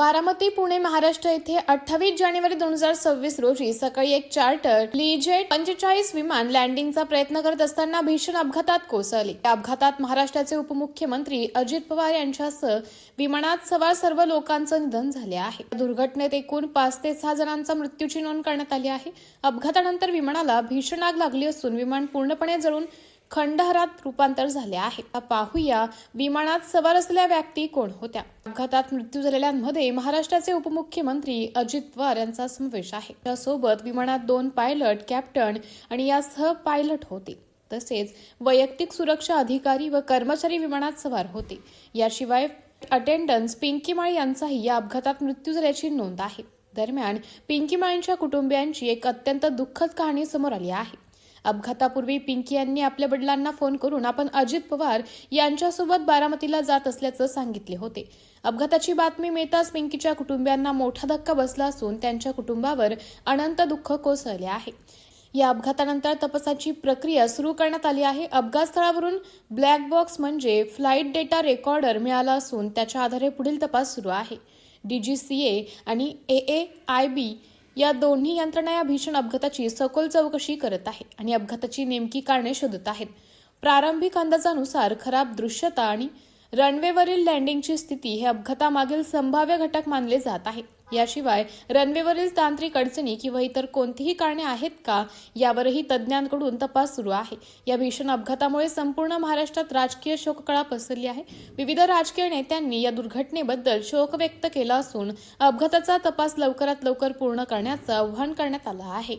बारामती पुणे महाराष्ट्र येथे अठ्ठावीस जानेवारी दोन हजार सव्वीस रोजी सकाळी एक चार्टर लिजेट पंचेचाळीस विमान लँडिंगचा प्रयत्न करत असताना भीषण अपघातात कोसळले. या अपघातात महाराष्ट्राचे उपमुख्यमंत्री अजित पवार यांच्यासह विमानात सवार सर्व लोकांचं निधन झाले आहे. दुर्घटनेत एकूण पाच ते सहा जणांचा मृत्यूची नोंद करण्यात आली आहे. अपघातानंतर विमानाला भीषण आग लागली असून विमान पूर्णपणे जळून खंडहरात रूपांतर झाले आहे. आता पाहूया विमानात सवार असलेल्या व्यक्ती कोण होत्या? अपघातात मृत्यू झालेल्यांमध्ये महाराष्ट्राचे उपमुख्यमंत्री अजित पवार यांचा समावेश आहे. त्यासोबत विमानात दोन पायलट कॅप्टन आणि यासह पायलट होते. तसेच वैयक्तिक सुरक्षा अधिकारी व कर्मचारी विमानात सवार होते. याशिवाय अटेंडन्स पिंकी माळी यांचाही या अपघातात मृत्यू झाल्याची नोंद आहे. दरम्यान पिंकी माळींच्या कुटुंबियांची एक अत्यंत दुःखद कहाणी समोर आली आहे. अपघातापूर्वी पिंकी यांनी आपल्या वडिलांना फोन करून आपण अजित पवार यांच्यासोबत बारामतीला जात असल्याचं सांगितले होते. अपघाताची बातमी मिळताच पिंकीच्या कुटुंबियांना मोठा धक्का बसला असून त्यांच्या कुटुंबावर अनंत दुःख कोसळले आहे. या अपघातानंतर तपासाची प्रक्रिया सुरू करण्यात आली आहे. अपघात स्थळावरून ब्लॅक बॉक्स म्हणजे फ्लाईट डेटा रेकॉर्डर मिळाला असून त्याच्या आधारे पुढील तपास सुरू आहे. डीजीसीए आणि ए आय बी या दोन्ही यंत्रणा या भीषण अपघाताची सखोल चौकशी करत आहे आणि अपघाताची नेमकी कारणे शोधत आहेत. प्रारंभिक अंदाजानुसार खराब दृश्यता आणि रनवेवरील लँडिंगची स्थिती हे अपघातामागील संभाव्य घटक मानले जात आहे. याशिवाय रनवेवरील तांत्रिक अडचणी किंवा इतर कोणतीही कारणे आहेत का यावरही तज्ज्ञांकडून तपास सुरू आहे. या भीषण अपघातामुळे संपूर्ण महाराष्ट्रात राजकीय शोककळा पसरली आहे. विविध राजकीय नेत्यांनी या दुर्घटनेबद्दल शोक व्यक्त केला असून अपघाताचा तपास लवकरात लवकर पूर्ण करण्याचं आवाहन करण्यात आलं आहे.